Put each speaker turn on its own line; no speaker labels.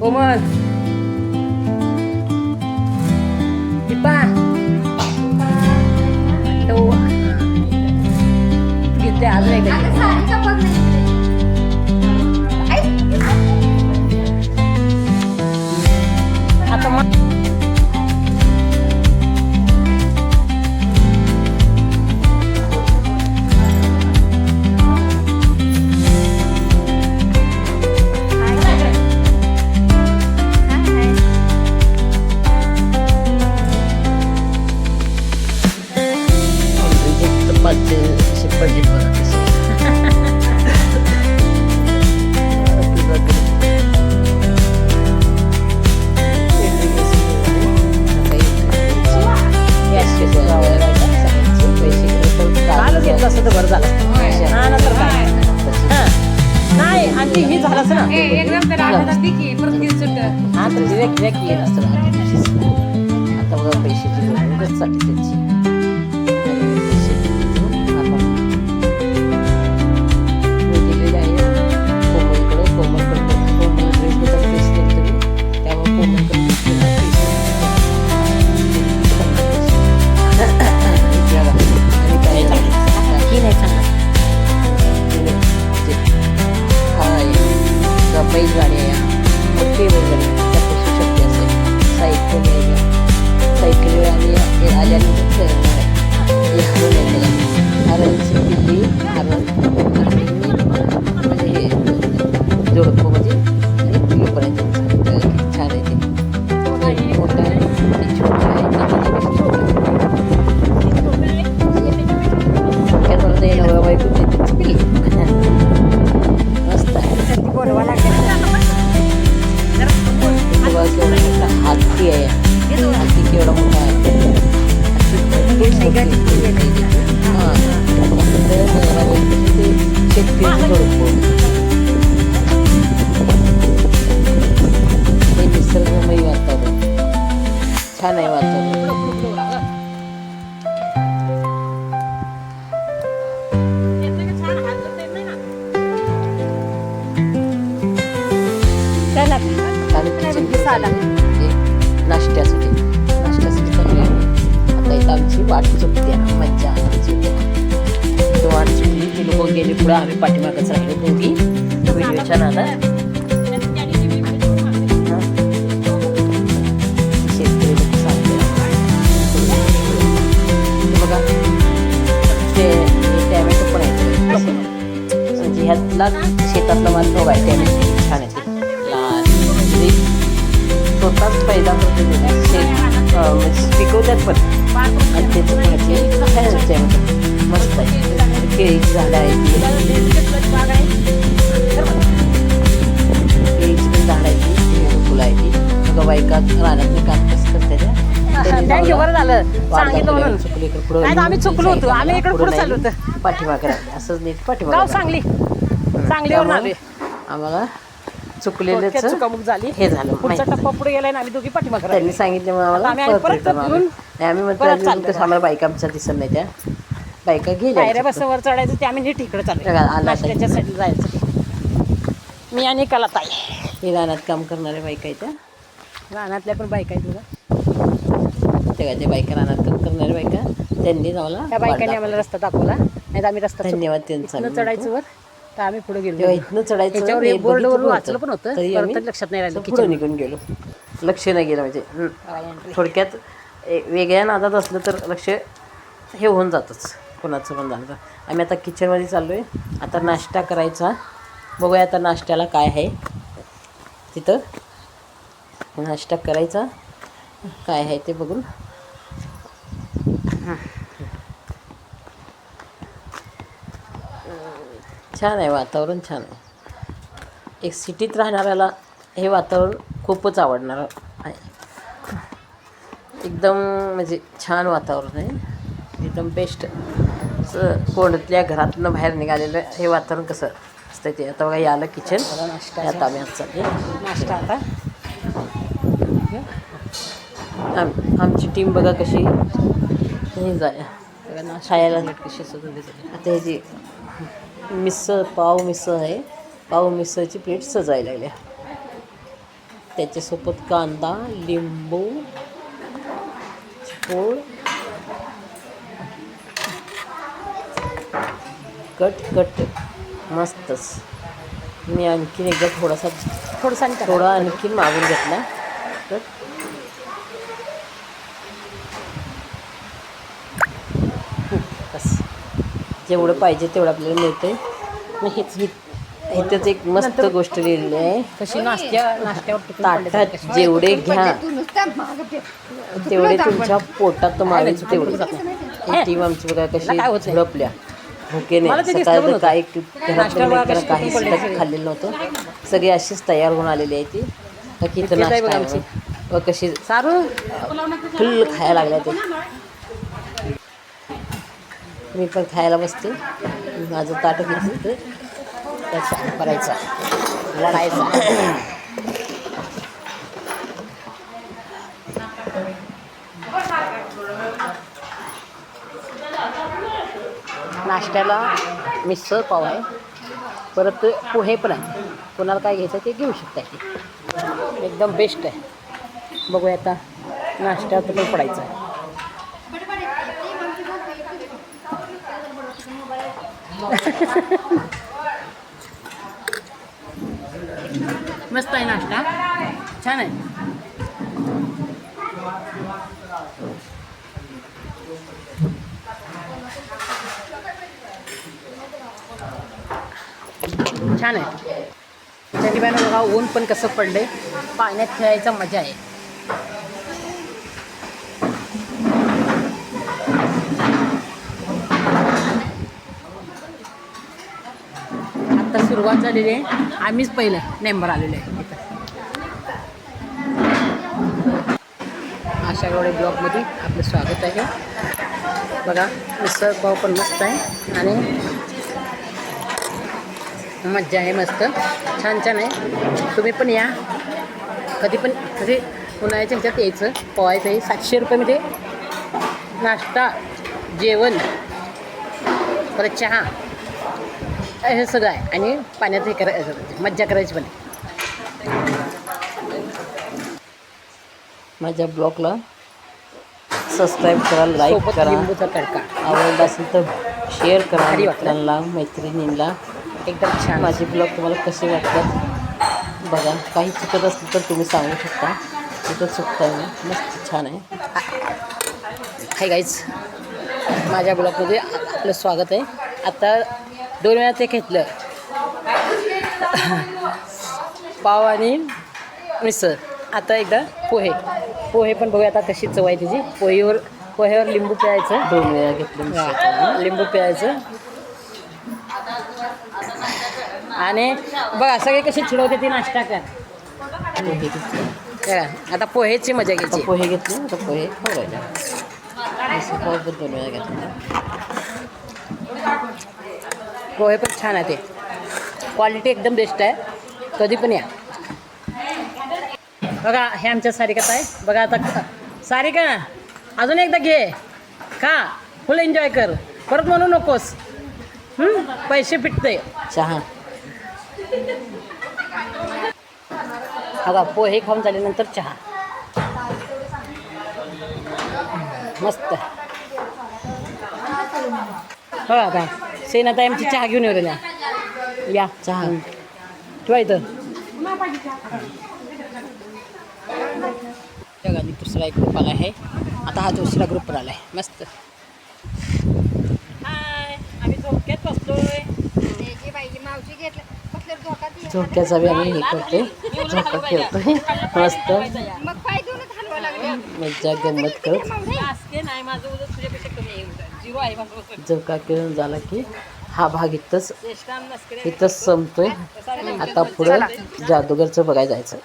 我们 तर बरं झालं. हा नंतर काय? हा. नाही आणि ते हे झालं असं ना? हा. तर असतं. आता बघा पैशाची गरजच साठी त्याची. हत्ती आहे हत्ती केवढा मोठा आहे शेतकरी जोडपं हे वातावरण छान आहे वातावरण पुढं आम्ही पाठीमागच राहिलो दोघी. व्हिडिओच्या नादात. हां. शेतकरी लोक सांगते बघा. ते टॅमॅटो पण म्हणजे ह्यातला शेतातला माल तो आहे टॅमॅटो छान आहे ते लाल म्हणजे स्वतःच पैदा करतो. शेत म्हणजे पिकवतात पण. आणि त्याचं पण छान टॅमॅटो. मस्त आहे. केळीची झाडं आहेत. केळीची पण झाडं आहेत. फुलं आहे ती मग बायका रानात काम कसं करते
थँक्यू बरं झालं. सांगितलं म्हणून. नाही आम्ही चुकलो होतो. आम्ही इकडे पुढं चाललो होतो.
असंच नीट पाठीमागे
गाव. सांगली. सांगलीवरून आले.
आम्हाला चुकलेलंच
थोडक्यात चुकामुक झाली.
हे झालं.
पुढचा. टप्पा पुढे गेलाय ना आम्ही दोघी
त्यांनी
राहिलो.
सांगितलं मग आम्हाला
आम्ही
परत नाही, म्हणतो आम्हाला बायका आमच्या दिसत नाही त्या. बायका गेल्या
पायऱ्या बसवर चढायचं ते आम्ही नीट इकडे चाललो.
बघा, आला
नाश्त्याच्या साईडला जायचं. मी आणि कला ताई
हे रानात काम करणाऱ्या बायका आहेत त्या.
रानातल्या पण बायका आहेत बघा.
त्या त्या बायका रानात काम करणाऱ्या बायका? त्यांनी आम्हाला
त्या बायकांनी आम्हाला रस्ता दाखवला. नाही तर आम्ही रस्ता चुकलो.
धन्यवाद त्यांचा.
इथनं चढायचं वर तर आम्ही पुढे गेलो.
तेव्हा इथनं चढायचं
त्याच्यावर
हे
एक बोर्डवर
बघितलं
वाचलं पण होतं
तरी
परत
आम्ही
तरी लक्षात नाही राहिलं
पुढे निघून गेलो. लक्ष नाही गेलं म्हणजे. हं. थोडक्यात ए- वेगळ्या नादात असलं तर लक्ष हे होऊन जातंच. कोणाचं पण झालं. आम्ही आता किचनमध्ये चाललो आहे आता नाश्ता करायचा. बघूया आता नाश्त्याला काय आहे. तिथं नाश्ता करायचा. काय आहे ते बघून. छान आहे वातावरण छान आहे. एक सिटीत राहणाऱ्याला हे वातावरण खूपच आवडणार आहे. एकदम म्हणजे छान वातावरण आहे. एकदम बेस्ट असं कोणत्या घरातनं बाहेर निघालेलं हे वातावरण कसं असतं ते? आता बघा आलं किचन त्यात आम्ही आज चालले
नाश्ता आता.
आम आमची टीम बघा कशी. हे जाय खायला. कशी आता ह्याची मिसळ पाव मिसळ आहे. पाव मिसळची प्लेट सजायला लागल्या
त्याच्यासोबत कांदा लिंबू पोळ कट कट मस्तच. मी आणखीन एकदा थोडासा
थोडंसं.
थोडा आणखीन मागून घेतला. कट. बस. जेवढं पाहिजे तेवढं आपल्याला मिळतंय. मग हेच हे इथंच एक मस्त गोष्ट लिहिलेली आहे.
कशी नाश्त्या नाश्त्यावर
ताटात. जेवढे घ्या. तेवढे तुमच्या पोटात मारेल तेवढे. ही टीम आमची बघा कशी? झडपल्या. भुकेने
दिसलं
सकाळी. काही काही. खाल्लेलं नव्हतं. सगळी अशीच तयार होऊन आलेली आहे ती. बाकी इथं नाश्ता कशी
सारू?
फुल खायला लागल्या ते. मी पण खायला बसते. माझं ताट घेतलं तर त्याचा करायचा. लढायचा. नाश्त्याला मिसळ पाव आहे. परत पोहे पण आहे कोणाला काय घ्यायचं ते घेऊ शकता ते. एकदम बेस्ट आहे. बघूया आता नाश्त्यात पण पडायचं आहे. मस्त आहे नाश्ता. छान आहे. छान आहे. त्याची बाय बघा ऊन पण कसं पडलंय. पाण्यात खेळायचा मजा आहे. आता सुरुवात झालेली आहे. आम्हीच पहिलं नेंबर आलेलो आहे इथं. आशा गवडे ब्लॉगमध्ये आपलं स्वागत आहे. बघा मिसळ पाव पण मस्त आहे. आणि मज्जा आहे मस्त. छान छान आहे. तुम्ही पण या. कधी पण म्हणजे उन्हाळ्याच्या ह्याच्यात यायचं. पोहायचं आहे. सातशे रुपयामध्ये नाश्ता जेवण परत चहा. हे सगळं आहे. आणि पाण्यात हे करायचं मज्जा करायची पण माझ्या ब्लॉगला सबस्क्राईब करा लाईक करा. आवडला असेल तर शेअर करा. मित्रांना मैत्रिणींना.
एकदम छान.
माझे ब्लॉग तुम्हाला कसे वाटतात? बघा काही चुकत असलं तर तुम्ही सांगू शकता. तिथं चुकताय मी. मस्त छान आहे. हाय गाईज माझ्या ब्लॉगमध्ये आपलं स्वागत आहे. आता दोन वेळा ते घेतलं. पाव आणि मिसळ. आता एकदा पोहे. पोहे पण बघूया आता कशी चव आहे त्याची. पोहेवर पोहेवर लिंबू प्यायचं दोन वेळा घेतलं लिंबू प्यायचं आणि बघा सगळे कसे चिडवते ती नाश्ता कर. करा. आता पोहेची मजा घ्यायची. पोहे घेतले आता पोहे पोहे पण छान आहे ते. क्वालिटी एकदम बेस्ट आहे. कधी पण या. बघा हे आमच्या सारिकात आहे. बघा आता सारिका अजून एकदा घे. खा. फुल एन्जॉय कर. परत म्हणू नकोस? पैसे फिटते चहा. बघा पोहे खाऊन झाल्यानंतर चहा. मस्त. हो आता सेनाताई आमची चहा घेऊन येऊ ना या चहा. ठेवा इथं. जगाने दुसरा एक ग्रुप आला आहे. आता हा दुसरा ग्रुप आला आहे मस्त. हाय आम्ही झोक्यात बसलोय. झोक्याचा बी आम्ही हे करतोय. झोका खेळतोय. मस्त. मज्जा गंमत करत झोका खेळून झाला की हा भाग इथंच इथंच संपतोय. आता पुढं जादूगरचं बघायला जायचं